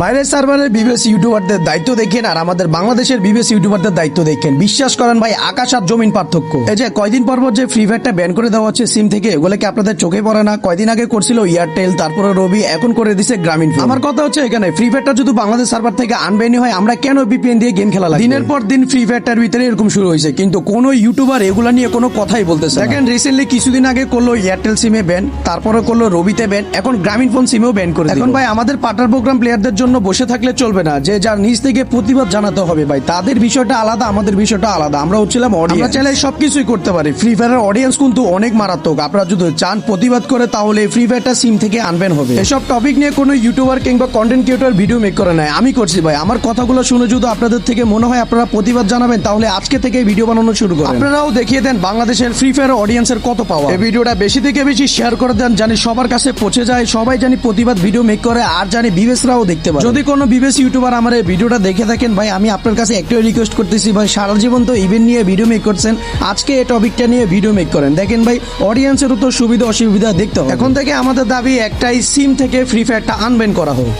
বাইরের সার্ভারের বিবেস ইউটিউবারদের দায়িত্ব দেখেন আর আমাদের বাংলাদেশের বিবেস ইউটিউবারদের দায়িত্ব দেখেন বিশ্বাস করেন ভাই আকাশ আর জমিন পার্থক্য এই যে কয়দিন পর পর যে ফ্রি ফায়ারটা ব্যান করে দেওয়া হচ্ছে সিম থেকে ওগুলো কি আপনাদের চোখে পড়ে না কয়দিন আগে করছিল এয়ারটেল তারপরে রবি এখন করে দিছে গ্রামীণ ফোন। আমার কথা হচ্ছে এখানে ফ্রি ফায়ারটা যদি বাংলাদেশ সার্ভার থেকে আনবেনি হয় আমরা কেন বিপিএন দিয়ে গেম খেলা? দিনের পর দিন ফ্রি ফায়ারটার ভিতরে এরকম শুরু হয়েছে কিন্তু কোনো ইউটিউবার এগুলা নিয়ে কোনো কথাই বলতেছে দেখেন রিসেন্টলি কিছুদিন আগে করল এয়ারটেল সিমে ব্যান তারপরে করল রবিতে ব্যান এখন গ্রামীণ ফোন সিমেও ব্যান করে দিল। এখন ভাই আমাদের পার্টনার প্রোগ্রাম প্লেয়ারদের জন্য বসে থাকলে চলবে না। যে যার নিজ থেকে প্রতিবাদ জানাতে হবে ভাই। তাদের বিষয়টা আলাদা আমাদের বিষয়টা আলাদা। আমরা হচ্ছিলাম অডিয়েন্স চাইলে সবকিছুই করতে পারি। ফ্রি ফায়ারের অডিয়েন্স কিন্তু অনেক মারাত্মক। আপনারা যদি চান প্রতিবাদ করে তাহলে ফ্রি ফায়ারটা সিম থেকে আনবেন হবে। এসব টপিক নিয়ে কোনো ইউটিউবার কিংবা কন্টেন্ট ক্রিয়েটর ভিডিও মেক করে নেয় আমি করছি ভাই। আমার কথাগুলো শুনে যদি আপনাদের থেকে মনে হয় আপনারা প্রতিবাদ জানাবেন তাহলে আজকে থেকে ভিডিও বানানো শুরু করেন। আপনারাও দেখিয়ে দেন বাংলাদেশের ফ্রি ফায়ার অডিয়েন্সের কত পাওয়া এই ভিডিওটা বেশি থেকে বেশি শেয়ার করে দেন জানি সবার কাছে পৌঁছে যায়। সবাই জানি প্রতিবাদ ভিডিও মেক করে আর জানি বিবেশরাও দেখতে পারে। যদি কোনো বিবেশ ইউটিউবার আমার এই ভিডিওটা দেখে থাকেন ভাই আমি আপনার কাছে একটাই রিকোয়েস্ট করতেছি ভাই সারা জীবন তো ইভেন্ট নিয়ে ভিডিও মেক করছেন আজকে এই টপিকটা নিয়ে ভিডিও মেক করেন। দেখেন ভাই অডিয়েন্সেরও তো সুবিধা অসুবিধা দেখতে হবে। এখন থেকে আমাদের দাবি একটাই সিম থেকে ফ্রি ফায়ারটা আনবেন করা হোক।